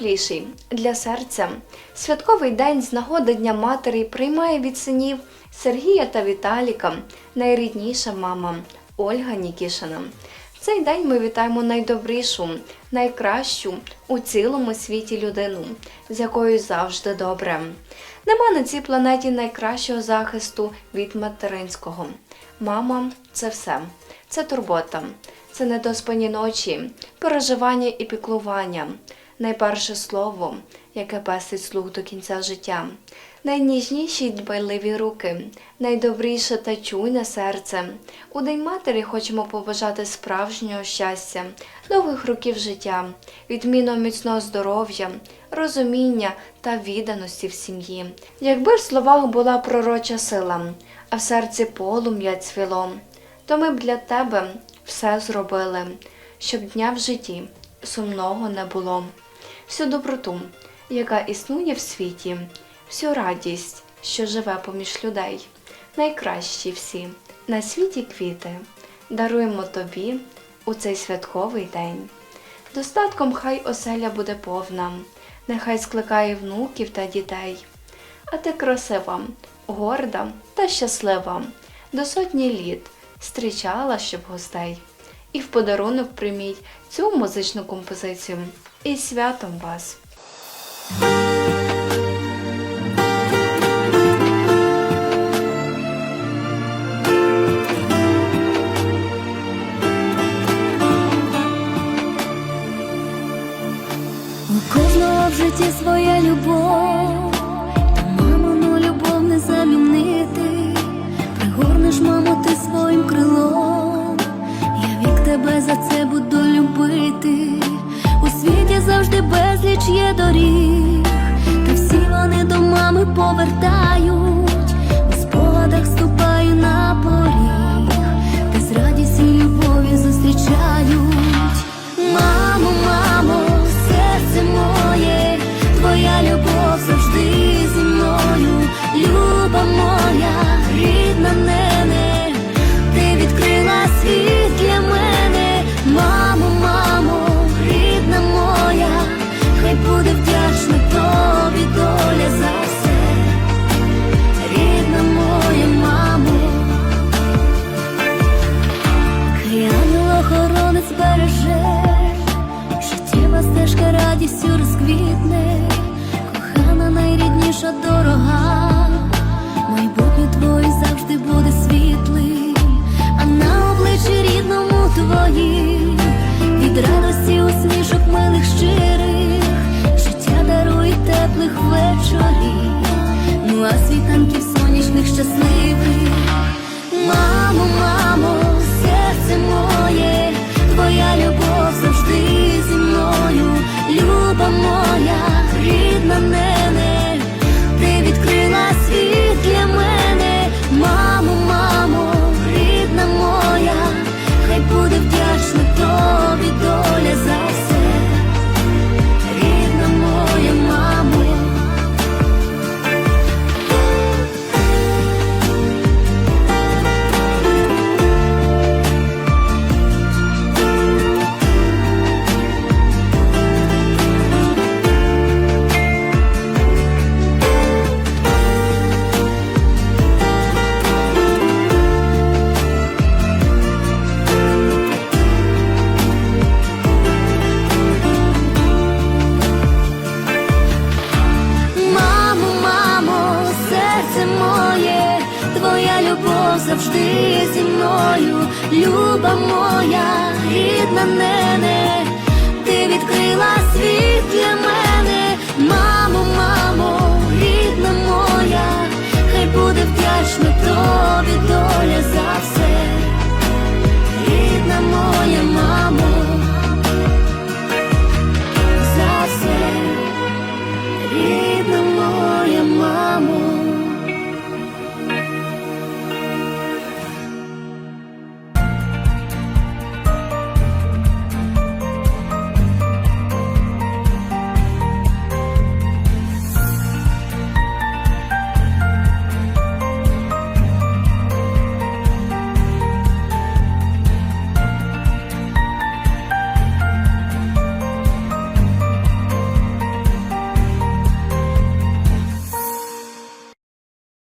найважливіший для серця. Святковий день з нагоди Дня Матері приймає від синів Сергія та Віталіка, найрідніша мама Ольга Нікішина. Цей день ми вітаємо найдобрішу, найкращу у цілому світі людину, з якою завжди добре. Нема на цій планеті найкращого захисту від материнського. Мама це все. Це турбота, це недоспані ночі, переживання і піклування, найперше слово, яке пестить слух до кінця життя, найніжніші й дбайливі руки, найдобріше та чуйне серце. У День матері хочемо побажати справжнього щастя, довгих років життя, відмінного міцного здоров'я, розуміння та відданості в сім'ї. Якби в словах була пророча сила, а в серці полум'я цвіло, то ми б для тебе все зробили, щоб дня в житті сумного не було. Всю доброту, яка існує в світі, всю радість, що живе поміж людей, найкращі всі на світі квіти, даруємо тобі у цей святковий день. Достатком хай оселя буде повна, нехай скликає внуків та дітей. А ти красива, горда та щаслива, до сотні літ зустрічала щоб гостей. І в подарунок прийміть цю музичну композицію. І святом вас! Завжди безліч є доріг, та всі вони до мами повертають. Ангел-охоронець береже, життєва стежка радістю розквітне, кохана найрідніша дорога, майбутнє твоє завжди буде світлим, а на обличчі рідному твоїм. Від радості усмішок милих щирих, життя дарує теплих вечорів, ну а світанків сонячних щасливих. завжди зі мною, люба моя, рідна мене, ти відкрила світ для мене, мамо, мамо, рідна моя, хай буде вдячна тобі доля за все.